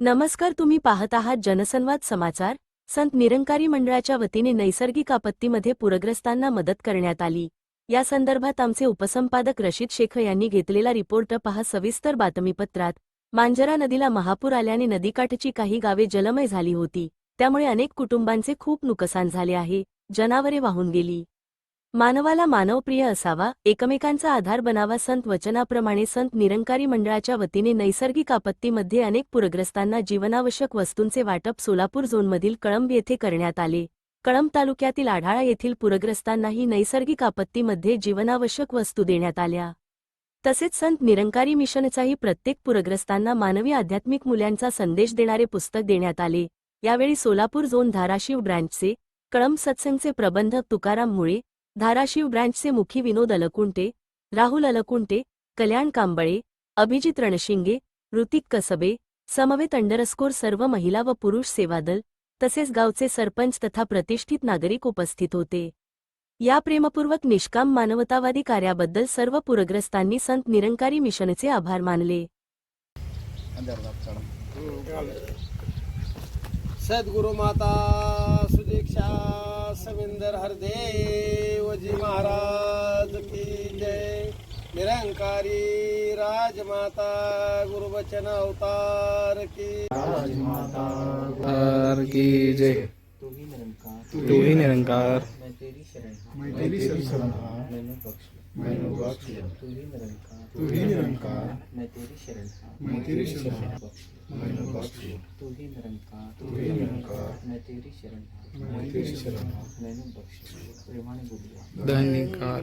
नमस्कार तुम्ही पाहत आहात जनसंवाद समाचार. संत निरंकारी मंडळाच्या वतीने नैसर्गिक आपत्तीमध्ये पूरग्रस्तांना मदत करण्यात आली. या संदर्भात आमचे उपसंपादक रशीद शेख यांनी घेतलेला रिपोर्ट पहा सविस्तर बातमीपत्रात. मांजरा नदीला महापूर आल्याने नदीकाठची काही गावे जलमय झाली होती. त्यामुळे अनेक कुटुंबांचे खूप नुकसान झाले आहे. जनावरे वाहून गेली. मानवाला मानवप्रिय असावा एकमेकांचा आधार बनावा संत वचनाप्रमाणे संत निरंकारी मंडळाच्या वतीने नैसर्गिक आपत्तीमध्ये अनेक पूरग्रस्तांना जीवनावश्यक वस्तूंचे वाटप सोलापूर झोनमधील कळंब येथे करण्यात आले. कळंब तालुक्यातील आढाळा येथील पूरग्रस्तांनाही नैसर्गिक आपत्तीमध्ये जीवनावश्यक वस्तू देण्यात आल्या. तसेच संत निरंकारी मिशनचाही प्रत्येक पूरग्रस्तांना मानवी आध्यात्मिक मूल्यांचा संदेश देणारे पुस्तक देण्यात आले. यावेळी सोलापूर झोन धाराशिव ब्रँचचे कळंब सत्संगचे प्रबंधक तुकाराम मुळे धाराशिव ब्रँचचे मुखी विनोद अलकुंटे राहुल अलकुंटे कल्याण कांबळे अभिजित रणशिंगे ऋतिक कसबे समवेत अंडरस्कोर सर्व महिला व पुरुष सेवादल तसेच गावचे सरपंच तथा प्रतिष्ठित नागरिक उपस्थित होते. या प्रेमपूर्वक निष्काम मानवतावादी कार्याबद्दल सर्व पूरग्रस्तांनी संत निरंकारी मिशनचे आभार मानले. सद्गुरु माता सुदीक्षा सविंदर हरदेव महाराज की जय। निरंकारी राजमाता गुरुवचन अवतार की तार की जय। तू ही निरंकार। मैं तेरी शरण। मैं तेरी शरण। मैंने बख्श मैंने बख्श तू ही निरंकार। तू ही निरंकार। मैं तेरी शरण मैं तेरी शरण मैंने बख्श तू ही निरंकार। तू ही निरंकार। मैं तेरी शरण मैं तेरी शरण मैंने बख्श प्रेमाने बोलूया धन्यकार।